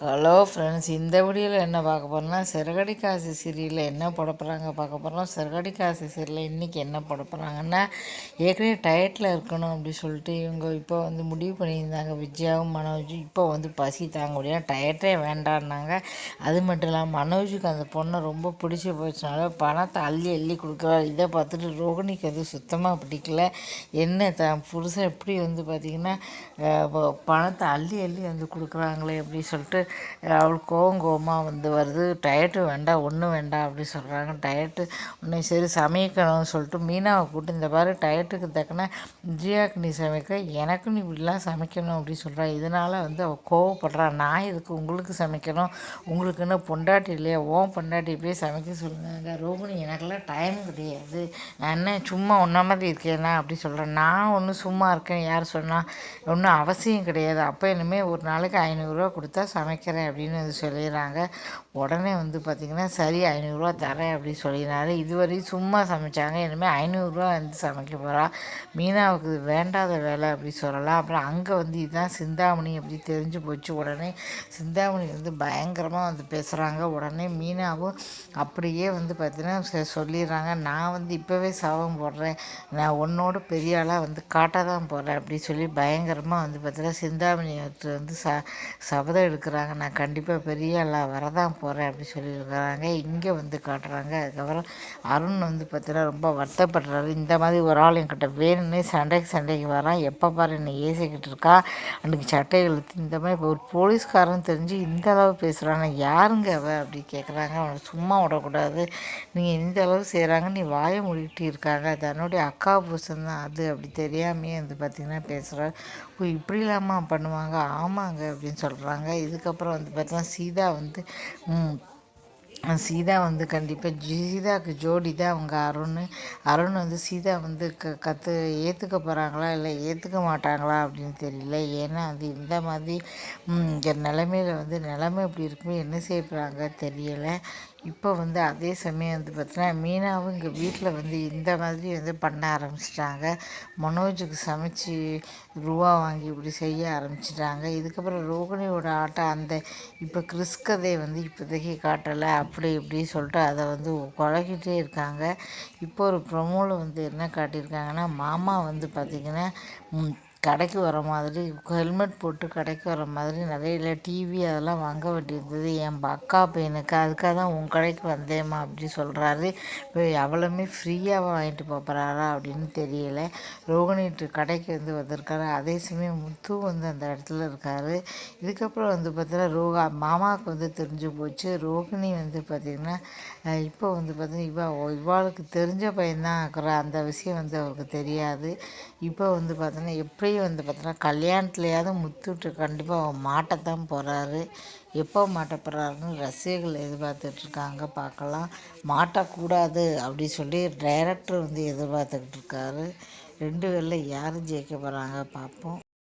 Hello friends இந்த வீடியோவில் என்ன பார்க்க போகிறோம்னா சிறகடி காசு சீரியலில் என்ன போட போகிறாங்க பார்க்க போகிறோம் சிறகடி காசு சீரியலில் இன்றைக்கி என்ன போட போகிறாங்கன்னா ஏற்கனவே டயட்டில் இருக்கணும் அப்படி சொல்லிட்டு இவங்க இப்போ வந்து முடிவு பண்ணியிருந்தாங்க. விஜயாவும் மனோஜும் இப்போ வந்து பசி தாங்க முடியாது டயட்டே வேண்டான்னாங்க. அது மட்டும் இல்லாமல் மனோஜுக்கு அந்த பொண்ணை ரொம்ப பிடிச்சி போச்சுனால பணத்தை அள்ளி அள்ளி கொடுக்குறாரு. இதை பார்த்துட்டு ரோகிணிக்கு அது சுத்தமாக பிடிக்கல. என்ன த புருஷன் எப்படி வந்து பார்த்திங்கன்னா பணத்தை அள்ளி அள்ளி வந்து கொடுக்குறாங்களே அப்படி சொல்லிட்டு அவளுக்கு கோவம் கோவமாக வந்து வருது. டயட்டு வேண்டாம் ஒன்றும் வேண்டாம் அப்படி சொல்கிறாங்க டயட்டு உன்னை சரி சமைக்கணும்னு சொல்லிட்டு மீனாவை கூப்பிட்டு இந்த மாதிரி டயட்டுக்கு தக்கன ஜியாக்கு நீ சமைக்க எனக்கு நீ இப்படிலாம் சமைக்கணும் அப்படி சொல்கிறா இதனால் வந்து அவள் கோவப்படுறா. நான் இதுக்கு உங்களுக்கு சமைக்கணும்? உங்களுக்குன்னு பொண்டாட்டி இல்லையா? ஓன் பொண்டாட்டி போய் சமைக்க சொல்லுங்க. ரோகிணி எனக்கெல்லாம் டைம் கிடையாது. நான் என்ன சும்மா ஒன்றா மாதிரி இருக்கேனா? அப்படி சொல்கிறேன் நான் ஒன்றும் சும்மா இருக்கேன் யார் சொன்னால் ஒன்றும் அவசியம் கிடையாது. அப்போ இனிமேல் ஒரு நாளைக்கு ஐநூறுரூவா கொடுத்தா சமைக்க சமைக்கிறேன் அப்படின்னு வந்து சொல்லிடுறாங்க. உடனே வந்து பார்த்திங்கன்னா சரி ஐநூறுரூவா தரேன் அப்படின்னு சொல்லிடுறாரு இதுவரையும் சும்மா சமைச்சாங்க. இனிமேல் ஐநூறுரூவா வந்து சமைக்க போகிறா மீனாவுக்கு வேண்டாத வேலை அப்படி சொல்லலாம். அப்புறம் அங்கே வந்து இதுதான் சிந்தாமணி அப்படி தெரிஞ்சு போச்சு. உடனே சிந்தாமணி வந்து பயங்கரமாக வந்து பேசுகிறாங்க உடனே மீனாவும் அப்படியே வந்து பார்த்திங்கன்னா சொல்லிடுறாங்க. நான் வந்து இப்போவே சாபம் போடுறேன். நான் உன்னோட பெரிய ஆளாக வந்து காட்ட தான் போகிறேன் அப்படி சொல்லி பயங்கரமாக வந்து பார்த்தீங்கன்னா சிந்தாமணி வந்து ச சபதம் எடுக்கிறாங்க. சொல்லியிருக்காங்க. நான் கண்டிப்பாக பெரிய ஆளாக வரதான் போகிறேன் அப்படி சொல்லியிருக்கிறாங்க. இங்கே வந்து காட்டுறாங்க. அதுக்கப்புறம் அருண் வந்து பார்த்தீங்கன்னா ரொம்ப வருத்தப்படுறாரு. இந்த மாதிரி ஒரு ஆள் என்கிட்ட வேணும்னே சண்டைக்கு சண்டைக்கு வரான். எப்போ பாரு என்னை ஏசிக்கிட்டு இருக்கா? அன்றைக்கி சட்டை இழுத்து இந்த மாதிரி ஒரு போலீஸ்காரன் தெரிஞ்சு இந்த அளவு பேசுகிறாங்க யாருங்க அவ அப்படி கேட்குறாங்க அவனை சும்மா விடக்கூடாது. நீங்கள் இந்த அளவு செய்கிறாங்க நீ வாயை மூடிட்டு இருக்காங்க தன்னுடைய அக்கா புருஷன் தான் அது அப்படி தெரியாமையே வந்து பார்த்திங்கன்னா பேசுகிறார் ஓ இப்படி இல்லாமல் பண்ணுவாங்க. ஆமாங்க அப்படின்னு சொல்கிறாங்க இதுக்கப்புறம் அதுக்கப்புறம் வந்து பார்த்தா சீதா வந்து சீதா வந்து கண்டிப்பாக சீதாவுக்கு ஜோடி தான் அவங்க அருண். அருண் வந்து சீதா வந்து க கற்று ஏற்றுக்க போகிறாங்களா இல்லை ஏற்றுக்க மாட்டாங்களா அப்படின்னு தெரியல. ஏன்னா அது இந்த மாதிரி இங்கே நிலமையில வந்து நிலமை எப்படி இருக்குமே என்ன செய்ய போகிறாங்க தெரியலை. இப்போ வந்து அதே சமயம் வந்து பார்த்தீங்கன்னா மீனாவும் இங்கே வீட்டில் வந்து இந்த மாதிரி வந்து பண்ண ஆரம்பிச்சிட்டாங்க. மனோஜுக்கு சமைச்சு ரூபா வாங்கி இப்படி செய்ய ஆரம்பிச்சிட்டாங்க. இதுக்கப்புறம் ரோகிணியோட ஆட்டம் அந்த இப்போ கிறிஸ் கதையை வந்து இப்போதைக்கு காட்டலை. அப்படி இப்படி சொல்லிட்டு அதை வந்து குழக்கிட்டே இருக்காங்க. இப்போ ஒரு ப்ரொமோவில் வந்து என்ன காட்டியிருக்காங்கன்னா மாமா வந்து பார்த்திங்கன்னா கடைக்கு வர மாதிரி ஹெல்மெட் போட்டு கடைக்கு வர மாதிரி நிறைய இல்லை டிவி அதெல்லாம் வாங்க வேண்டியிருந்தது. என் அக்கா பையனுக்கு அதுக்காக தான் உன் கடைக்கு வந்தேம்மா அப்படி சொல்கிறாரு இப்போ எவ்வளவுமே ஃப்ரீயாக வாங்கிட்டு போகிறாரா அப்படின்னு தெரியல. ரோகிணிட்டு கடைக்கு வந்து வந்திருக்காரு. அதே சமயம் முத்து வந்து அந்த இடத்துல இருக்கார். இதுக்கப்புறம் வந்து பார்த்தீங்கன்னா ரோகா மாமாவுக்கு வந்து தெரிஞ்சு போச்சு. ரோகிணி வந்து பார்த்திங்கன்னா இப்போ வந்து பார்த்திங்கன்னா இவா இவாளுக்கு தெரிஞ்ச பையன்தான் இருக்கிற அந்த விஷயம் வந்து அவருக்கு தெரியாது. இப்போ வந்து பார்த்தோன்னா எப்படி வந்து பார்த்தோன்னா கல்யாணத்துலையாவது முத்துட்டு கண்டிப்பாக மாட்டத்தான் போகிறாரு எப்போ மாட்ட போகிறாருன்னு ரசிகர்கள் எதிர்பார்த்துட்ருக்காங்க. பார்க்கலாம். மாட்டக்கூடாது அப்படி சொல்லி டைரக்டர் வந்து எதிர்பார்த்துக்கிட்டு இருக்காரு. ரெண்டு பேரில் யார் ஜெயிக்க போகிறாங்க பார்ப்போம்.